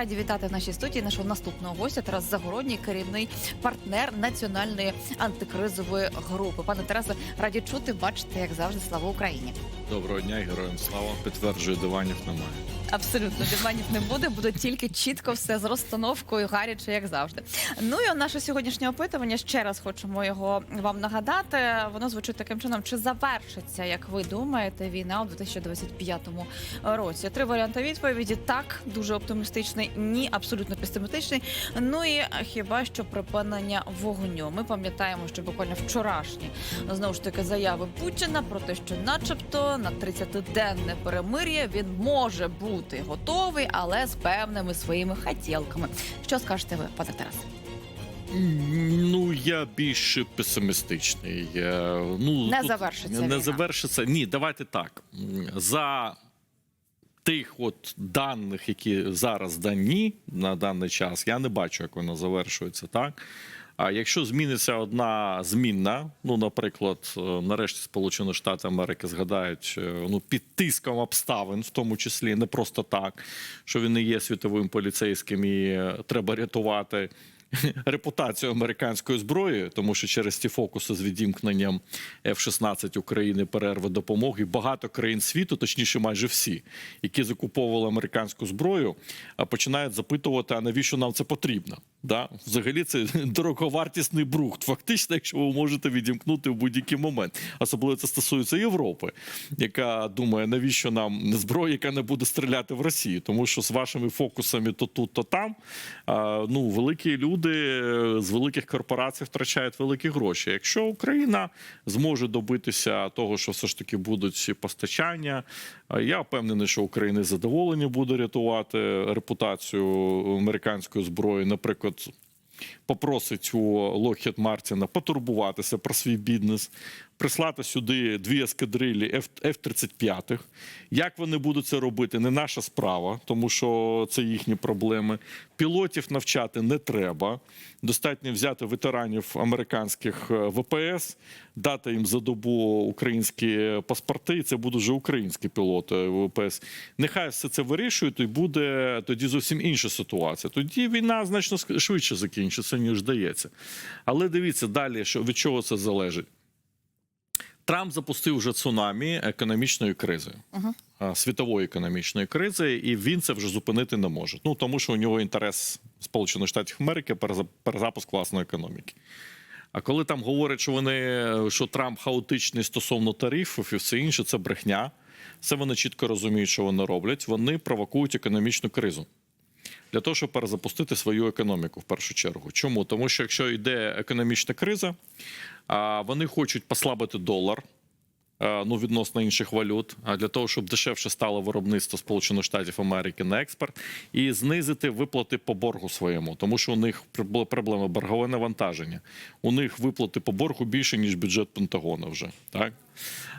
раді вітати в нашій студії нашого наступного гостя Тарас Загородній, керівний партнер національної антикризової групи. Пане Тарасе, раді чути, бачите, як завжди, слава Україні. Доброго дня, героям слава. Підтверджую, диванів немає. Абсолютно диванів не буде, буде тільки чітко все з розстановкою, гаряче, як завжди. Ну і наше сьогоднішнє опитування. Ще раз хочемо його вам нагадати. Воно звучить таким чином: чи завершиться, як ви думаєте, війна у 2025 році? Три варіанти відповіді: так, дуже оптимістичний, ні, абсолютно песимістичний. Ну і хіба що припинення вогню. Ми пам'ятаємо, що буквально вчорашні знову ж таки заяви Путіна про те, що, начебто, на 30-денне перемир'я він може бути готовий, але з певними своїми хотілками. Що скажете ви, пане Тарас? Ну я більш песимістичний. Я, ну Не тут завершиться Не війна. завершиться. Ні, давайте так. За тих от даних, які зараз дані на даний час, я не бачу, як воно завершується так. А якщо зміниться одна змінна, ну наприклад, е, нарешті Сполучені Штати Америки згадають е, ну під тиском обставин, в тому числі не просто так, що він не є світовим поліцейським і е, треба рятувати репутацію американської зброї, тому що через ті фокуси з відімкненням F-16 України перерви допомоги багато країн світу, точніше, майже всі, які закуповували американську зброю, починають запитувати, а навіщо нам це потрібно? Да? Взагалі, це дороговартісний брухт. Фактично, якщо ви можете відімкнути в будь-який момент. Особливо це стосується Європи, яка думає, навіщо нам зброя, яка не буде стріляти в Росію, тому що з вашими фокусами то тут, то там. Ну, великі люди е, з великих корпорацій втрачають великі гроші. Якщо Україна зможе добитися того, що все ж таки будуть постачання, я впевнений, що Україна задоволені буде рятувати репутацію американської зброї, наприклад. Попросить у Lockheed Martin потурбуватися про свій бізнес, прислати сюди дві ескадрилі F- F-35. Як вони будуть це робити, не наша справа, тому що це їхні проблеми. Пілотів навчати не треба. Достатньо взяти ветеранів американських е, ВПС, дати їм за добу українські паспорти, і це будуть вже українські пілоти ВПС. Нехай все це вирішують, і буде тоді зовсім інша ситуація. Тоді війна значно швидше закінчиться, ніж здається. Але дивіться далі, що від чого це залежить. Трамп запустив вже цунамі економічної кризи, Мгм. а, світової економічної кризи, і він це вже зупинити не може. Ну тому що у нього інтерес Сполучених Штатів Америки перезапуск власної економіки. А коли там говорять, що вони що Трамп хаотичний стосовно тарифів і все інше, це брехня. Все вони чітко розуміють, що вони роблять. Вони провокують економічну кризу для того, щоб перезапустити свою економіку в першу чергу. Чому? Тому що якщо йде економічна криза, вони хочуть послабити долар. Ну, відносно інших валют, а для того, щоб дешевше стало виробництво Сполучених Штатів Америки на експорт, і знизити виплати по боргу своєму, тому що у них проблема боргове навантаження. У них виплати по боргу більше ніж бюджет Пентагону вже так.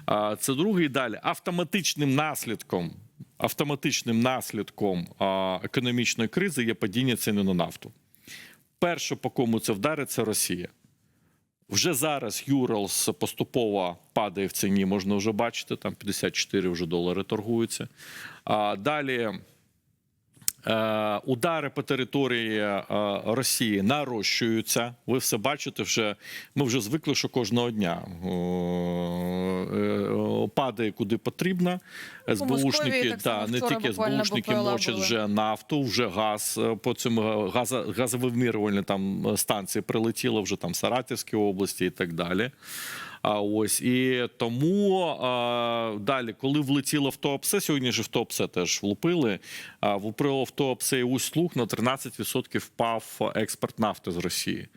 А, Це другий далі автоматичним наслідком. Автоматичним наслідком економічної кризи є падіння ціни на нафту. Перше, по кому це вдарить, це Росія. Вже зараз Юралс поступово падає в ціні, можна вже бачити, там 54 вже долари торгуються. А далі е, удари по території е, Росії нарощуються. Ви все бачите вже. Ми вже звикли, що кожного дня е, падає куди потрібно. СБУшники, так да, не тільки СБУшники мочать вже нафту, вже газ е, по цьому газа, газовимірювальні там е, станції прилетіло вже там в Саратівській області і так далі. А ось і тому а, далі, коли влетіло в ТОПСЕ, сьогодні ж в ТОПСЕ теж влупили. А влупило в ТОПСЕ і услуг на 13% впав експорт нафти з Росії.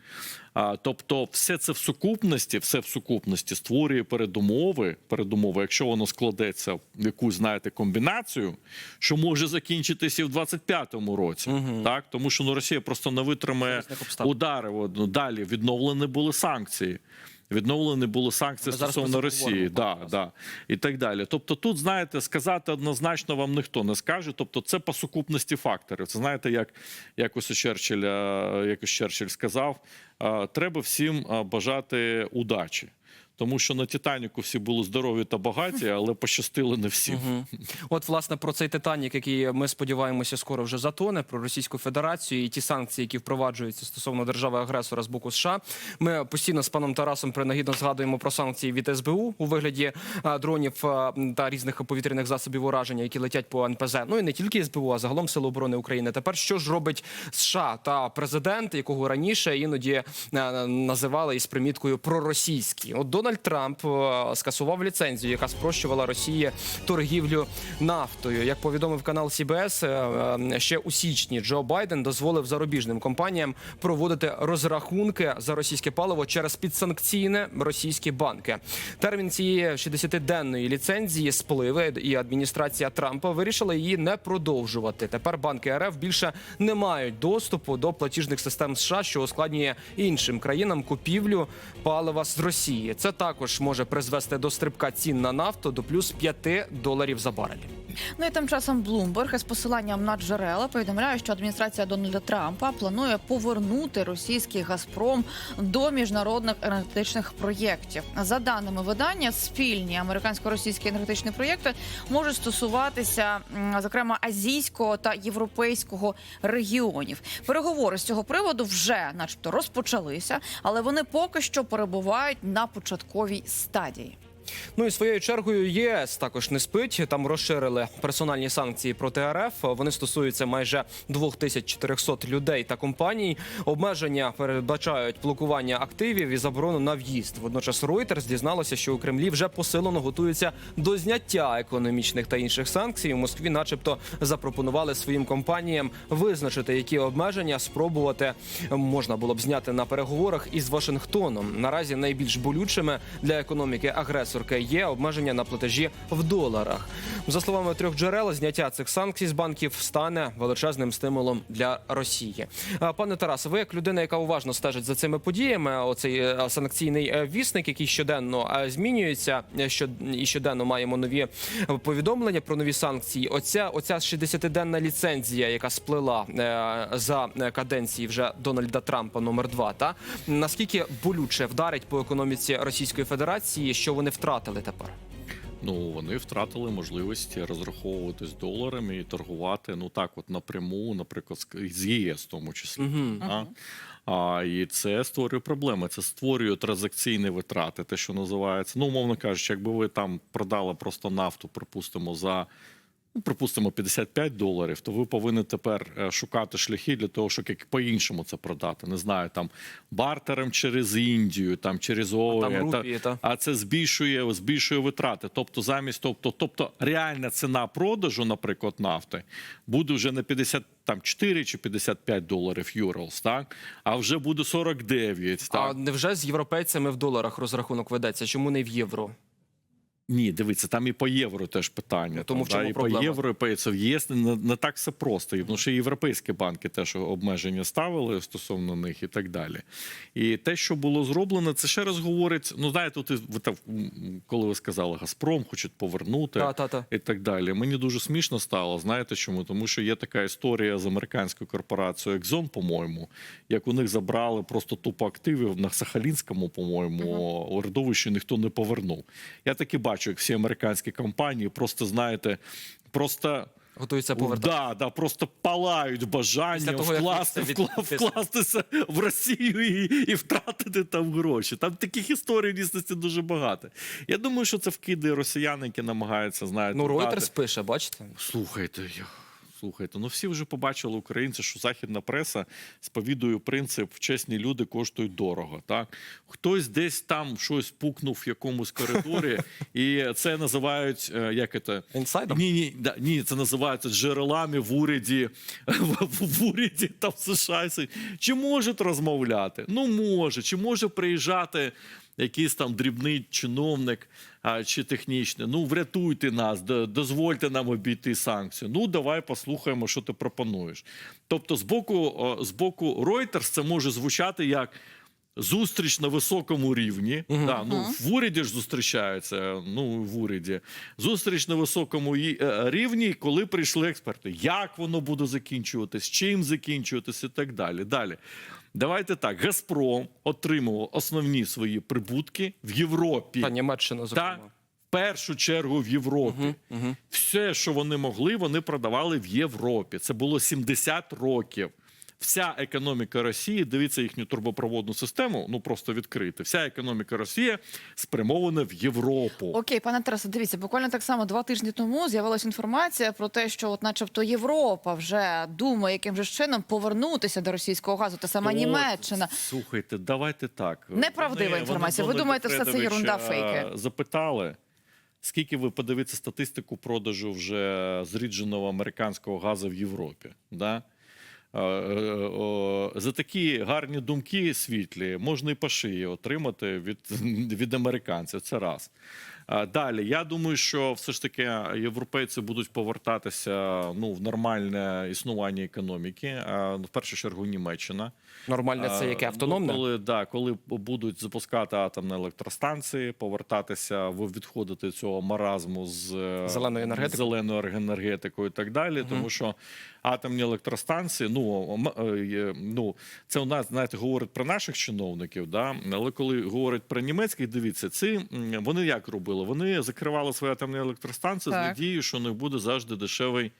А, тобто, все це в сукупності, все в сукупності створює передумови. Передумови, якщо воно складеться в якусь, знаєте, комбінацію, що може закінчитися і в 25-му році, так тому що ну Росія просто не витримає удари. Ну, далі відновлені були санкції. Відновлені були санкції Ми стосовно Росії, да, да, і так далі. Тобто, тут знаєте, сказати однозначно вам ніхто не скаже. Тобто, це по сукупності факторів. Це знаєте, як якось у Черчилля, якось Черчилль сказав: е, треба всім е, бажати удачі. Тому що на Титаніку всі були здорові та багаті, але пощастило не всім. Мгм. От, власне, про цей Титанік, який ми сподіваємося скоро вже затоне, про Російську Федерацію і ті санкції, які впроваджуються стосовно держави-агресора з боку США. Ми постійно з паном Тарасом принагідно згадуємо про санкції від СБУ у вигляді дронів та різних повітряних засобів ураження, які летять по НПЗ. Ну і не тільки СБУ, а загалом Сили оборони України. Тепер що ж робить США та президент, якого раніше іноді е, називали із приміткою проросійський? От Дональд Трамп е, скасував ліцензію, яка спрощувала Росії торгівлю нафтою. Як повідомив канал CBS, е, е, ще у січні Джо Байден дозволив зарубіжним компаніям проводити розрахунки за російське паливо через підсанкційне російські банки. Термін цієї 60-денної ліцензії спливе, і адміністрація Трампа вирішила її не продовжувати. Тепер банки РФ більше не мають доступу до платіжних систем США, що ускладнює іншим країнам купівлю палива з Росії. Це також може призвести до стрибка цін на нафту до плюс 5 доларів за барель. Ну і тим часом Bloomberg із посиланням на джерела повідомляє, що адміністрація Дональда Трампа планує повернути російський Газпром до міжнародних енергетичних проєктів. За даними видання, спільні американсько-російські енергетичні проєкти можуть стосуватися, зокрема, азійського та європейського регіонів. Переговори з цього приводу вже, начебто, розпочалися, але вони поки що перебувають на початковій стадії. Ну і своєю чергою ЄС також не спить. Там розширили персональні санкції проти РФ. Вони стосуються майже 2400 людей та компаній. Обмеження передбачають блокування активів і заборону на в'їзд. Водночас Reuters дізналося, що у Кремлі вже посилено готуються до зняття економічних та інших санкцій. У Москві, начебто, запропонували своїм компаніям визначити, які обмеження спробувати можна було б зняти на переговорах із Вашингтоном. Наразі найбільш болючими для економіки агресорки є обмеження на платежі в доларах. За словами трьох джерел, зняття цих санкцій з банків стане величезним стимулом для Росії. Пане Тарасе, ви як людина, яка уважно стежить за цими подіями, оцей е, санкційний е, вісник, який щоденно е, змінюється, е, що і щоденно маємо нові е, повідомлення про нові санкції. Оця оця 60-денна ліцензія, яка сплила е, за е, каденції вже Дональда Трампа номер 2 Та наскільки болюче вдарить по економіці Російської Федерації, що вони втратили тепер? Ну вони втратили можливість розраховуватись доларами і торгувати ну так, от напряму, наприклад, з- ЄС в тому числі. А? А, і це створює проблеми. Це створює транзакційні витрати, те, що називається. Ну, умовно кажучи, якби ви там продали просто нафту, припустимо, за. Ну, припустимо, 55 доларів, то ви повинні тепер е, шукати шляхи для того, щоб як по-іншому це продати. Не знаю, там бартером через Індію, там через ООЕ. рупії, та. а це збільшує, збільшує витрати. Тобто, замість тобто, тобто реальна ціна продажу, наприклад, нафти буде вже не 54 чи 55 доларів юрлс, так а вже буде 49. Так А невже з європейцями в доларах розрахунок ведеться? Чому не в євро? Ні, дивіться, там і по євро теж питання. Тому там, в чому да, і проблема? по євро, і по ЄС не, не так все просто. І тому що європейські банки теж обмеження ставили стосовно них і так далі. І те, що було зроблено, це ще раз говорить. Ну знаєте, от ви так, коли ви сказали, Газпром хочуть повернути Та-та-та. і так далі. Мені дуже смішно стало. Знаєте чому? Тому що є така історія з американською корпорацією Exxon, по-моєму, як у них забрали просто тупо активів на Сахалінському, по-моєму, родовищі ніхто не повернув. Я таки бачу, як всі американські компанії просто знаєте, просто. Готуються повертати. Да, да, просто палають бажання того, вкласти, від... вкла- вкластися в Росію і, і втратити там гроші. Там таких історій в дійсності дуже багато. Я думаю, що це вкиди росіян, які намагаються знаєте, Ну, дати- пише, бачите? Слухайте, слухайте, ну всі вже побачили українці, що західна преса сповідує принцип чесні люди коштують дорого. Так хтось десь там щось пукнув в якомусь коридорі, і це називають е, як це? Інсайдом? Ні, ні, да, ні, це називається джерелами в уряді в, в уряді там США. Чи можуть розмовляти? Ну може, чи може приїжджати якийсь там дрібний чиновник а, чи технічний? Ну врятуйте нас, дозвольте нам обійти санкцію. Ну давай послухаємо, що ти пропонуєш. Тобто, з боку, з боку Reuters це може звучати як. Зустріч на високому рівні. Да, ну, В уряді ж зустрічаються. Ну, в уряді. Зустріч на високому і- е, рівні, коли прийшли експерти. Як воно буде закінчуватись, чим закінчуватись і так далі. Далі. Давайте так. Газпром отримував основні свої прибутки в Європі. Та Німеччина, Та зокрема. в першу чергу в Європі. Все, що вони могли, вони продавали в Європі. Це було 70 років. Вся економіка Росії, дивіться їхню турбопроводну систему, ну просто відкрити. Вся економіка Росії спрямована в Європу. Окей, пане Тарасе, дивіться, буквально так само два тижні тому з'явилася інформація про те, що, от, начебто, Європа вже думає, яким же чином повернутися до російського газу, та сама От, Німеччина. Слухайте, давайте так. Неправдива Вони- інформація. вони Ви думаєте, все це єрунда, фейки? Запитали. Скільки ви подивіться статистику продажу вже зрідженого американського газу в Європі? Да? Е, е, За такі гарні думки світлі можна і по шиї отримати від, від американців. Це раз. А Далі, я думаю, що все ж таки європейці будуть повертатися ну, в нормальне існування економіки. А, В першу чергу Німеччина. Нормальне це яке А, автономне? Ну, коли, да, коли будуть запускати атомні електростанції, повертатися в відходити цього маразму з е, Зеленою енергетикою? зеленою енергетикою і так далі. Тому що атомні електростанції, ну, е, ну це у нас знаєте, говорить про наших чиновників, да? але коли говорять про німецьких, дивіться, ці вони як робили? Вони закривали свої атомні електростанції з надією, що у них буде завжди дешевий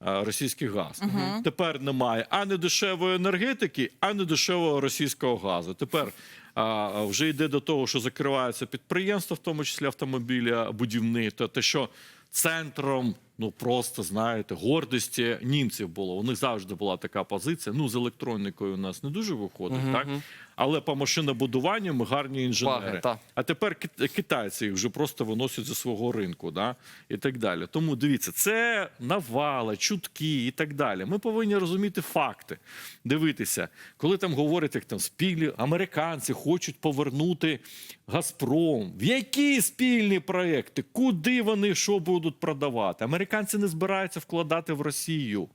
російський газ. Тепер немає ані дешевої енергетики, ані дешевого російського газу. Тепер а, вже йде до того, що закриваються підприємства, в тому числі автомобіля, будівні, те, що центром. Ну просто знаєте, гордості німців було. У них завжди була така позиція. Ну з електронікою у нас не дуже виходить, так але по машинобудуванню ми гарні інженери. Баги, та. А тепер китайці їх вже просто виносять зі свого ринку, да? і так далі. Тому дивіться, це навали, чутки і так далі. Ми повинні розуміти факти. Дивитися, коли там говорять, як там спільні американці хочуть повернути Газпром. В які спільні проекти? Куди вони що будуть продавати? Американці не збираються вкладати в Росію.